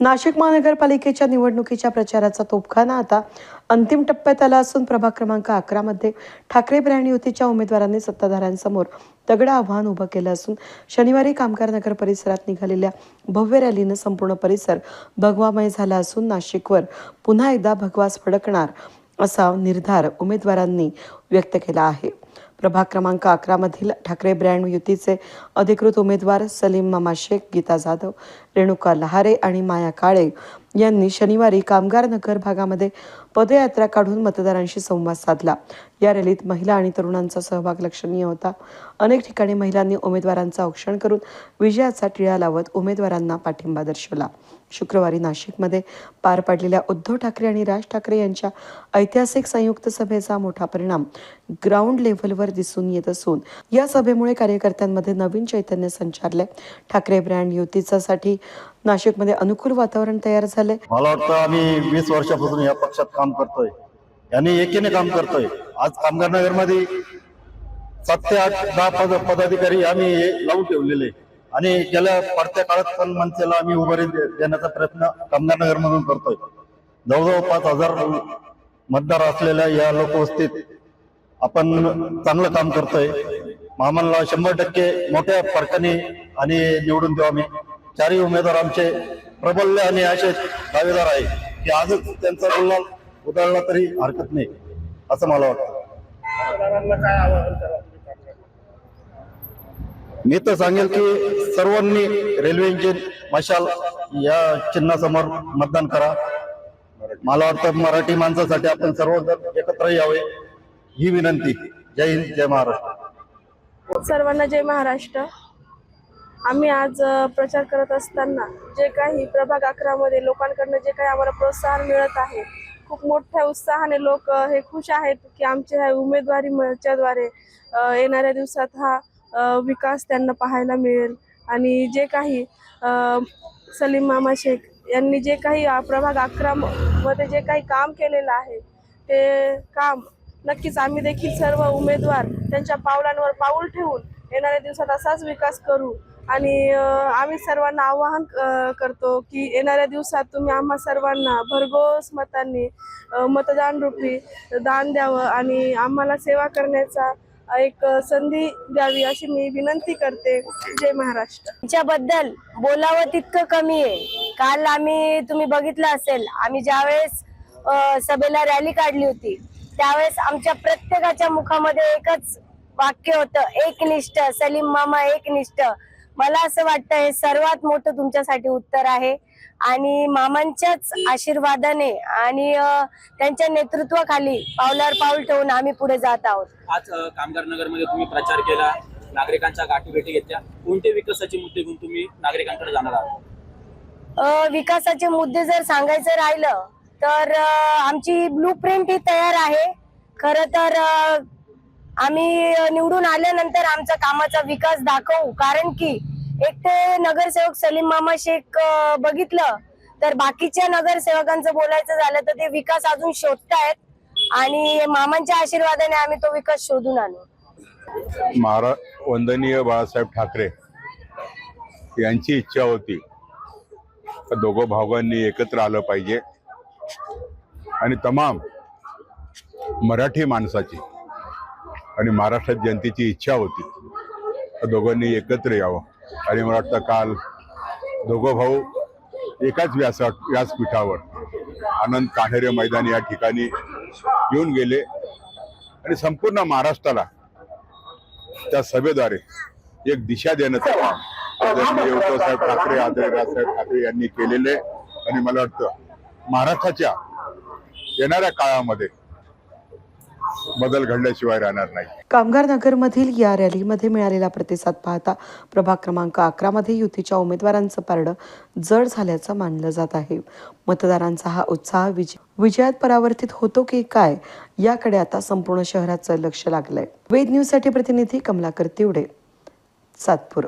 नाशिक महानगरपालिकेच्या निवडणुकीच्या प्रचाराचा तोफखाना आता अंतिम टप्प्यात आला असून प्रभाग क्रमांक अकरामध्ये ठाकरे ब्रँड युतीच्या उमेदवारांनी सत्ताधाऱ्यांसमोर तगडं आव्हान उभं केलं असून शनिवारी कामगार नगर परिसरात निघालेल्या भव्य रॅलीनं संपूर्ण परिसर भगवामय झाला असून नाशिकवर पुन्हा एकदा भगवास फडकणार असा निर्धार उमेदवारांनी व्यक्त केला आहे. प्रभाग क्रमांक अकरामधील ठाकरे ब्रँड युतीचे अधिकृत उमेदवार सलीम मामा शेख गीता जाधव रेणुका लहारे आणि माया काळे यांनी शनिवारी कामगार नगर भागामध्ये पदयात्रा काढून मतदारांशी संवाद साधला. या रॅलीत महिला आणि तरुणांचा सहभाग लक्षणीय होता. अनेक ठिकाणी महिलांनी उमेदवारांचा औक्षण करून विजयाचा टिळा लावत उमेदवारांना पाठिंबा दर्शवला. शुक्रवारी नाशिकमध्ये पार पडलेल्या उद्धव ठाकरे आणि राज ठाकरे यांच्या ऐतिहासिक संयुक्त सभेचा मोठा परिणाम ग्राउंड लेव्हलवर दिसून येत असून या सभेमुळे कार्यकर्त्यांमध्ये नवीन चैतन्य संचारले. ठाकरे ब्रँड युतीसाठी नाशिकमध्ये अनुकूल वातावरण तयार झाले मला वाटतं आम्ही वीस वर्षापासून या पक्षात काम करतोय. यांनी एकीने काम करतोय. आज कामगार नगरमध्ये सात ते आठ दहा पद पदाधिकारी आम्ही हे लावून ठेवलेले आणि गेल्या पडत्या काळात पण मनसेला आम्ही उभारी देण्याचा प्रयत्न कामगार नगर मधून करतोय. जवळजवळ पाच हजार मतदार असलेल्या या लोकवस्तीत आपण चांगलं काम करतोय. मामाला शंभर टक्के मोठ्या फरकाने आणि निवडून देऊ आम्ही. चारही उमेदवार आमचे प्रबल्य आणि असे दावेदार आहे की आजच त्यांचा गुलाल उधळला तरी हरकत नाही असं मला वाटतं. मी तर सांगेल की सर्वांनी रेल्वे इंजिन मशाल या चिन्हासमोर मतदान करा. मला वाटतं मराठी माणसासाठी आपण सर्वजण एकत्र यावे ही विनंती. जय हिंद जय महाराष्ट्र. सर्वांना जय महाराष्ट्र. आम्ही आज प्रचार करत असताना जे काही प्रभाग अकरामध्ये लोकांकडनं जे काही आम्हाला प्रोत्साहन मिळत आहे खूप मोठ्या उत्साहाने लोक हे खुश आहेत की आमच्या ह्या उमेदवारी मंचाद्वारे येणाऱ्या दिवसात हा विकास त्यांना पाहायला मिळेल. आणि जे काही सलीम मामा शेख यांनी जे काही प्रभाग अकरा मध्ये जे काही काम केलेलं आहे ते काम नक्कीच आम्ही देखील सर्व उमेदवार त्यांच्या पावलांवर पाऊल ठेवून येणाऱ्या दिवसात असाच विकास करू आणि आम्ही सर्वांना आवाहन करतो की येणाऱ्या दिवसात तुम्ही आम्हा सर्वांना भरघोस मतांनी मतदान रूपी दान द्यावं आणि आम्हाला सेवा करण्याचा एक संधी द्यावी अशी मी विनंती करते. जय महाराष्ट्र. तिच्याबद्दल बोलावं तितकं कमी आहे. काल आम्ही तुम्ही बघितलं असेल आम्ही ज्यावेळेस सभेला रॅली काढली होती त्यावेळेस आमच्या प्रत्येकाच्या मुखामध्ये एकच वाक्य होतं एकनिष्ठ सलीम मामा एकनिष्ठ. मला असं वाटतं हे सर्वात मोठं तुमच्यासाठी उत्तर आहे. आणि मामांच्याच आशीर्वादाने आणि त्यांच्या नेतृत्वाखाली पावलावर पाऊल ठेवून आम्ही पुढे जात आहोत. आज कामगार नगरमध्ये तुम्ही प्रचार केला नागरिकांच्या गाठीभेटी घेतल्या. कोणते विकासाचे मुद्दे घेऊन तुम्ही नागरिकांकडे जाणार आहात? विकासाचे मुद्दे जर सांगायचं राहिलं तर आमची ब्लू प्रिंट ही तयार आहे. खर तर आम्ही निवडून आल्यानंतर आमचा कामाचा विकास दाखवू. कारण की एक ते नगरसेवक सलीम मामा शेख बघितलं तर बाकीच्या नगरसेवकांचं बोलायचं झालं तर ते विकास अजून शोधतायत आणि मामांच्या आशीर्वादाने आम्ही तो विकास शोधून आणू. महारा वंदनीय बाळासाहेब ठाकरे यांची इच्छा होती दोघं भावांनी एकत्र आलं पाहिजे आणि तमाम मराठी माणसाची आणि महाराष्ट्रात जनतेची इच्छा होती. दोघांनी एकत्र यावं. आणि मला वाटतं काल दोघं भाऊ एकाच व्यासा व्यासपीठावर आनंद कान्हेरे मैदान या ठिकाणी येऊन गेले. आणि संपूर्ण महाराष्ट्राला त्या सभेद्वारे एक दिशा देण्याचं काम आदरणीय उद्धवसाहेब ठाकरे आदरणीय राजसाहेब ठाकरे यांनी केलेले आणि मला वाटतं महाराष्ट्राच्या येणाऱ्या काळामध्ये बदल घडल्याशिवाय राहणार नाही. कामगार नगरमधील या रॅलीमध्ये मिळालेला प्रतिसाद पाहता प्रभाग क्रमांक अकरा मध्ये युतीच्या उमेदवारांचं पारडं जड झाल्याचं मानलं जात आहे. मतदारांचा हा उत्साह विजय विजयात परावर्तित होतो की काय याकडे आता संपूर्ण शहराचं लक्ष लागलंय. वेद न्यूजसाठी प्रतिनिधी कमलाकर तिवडे सातपूर.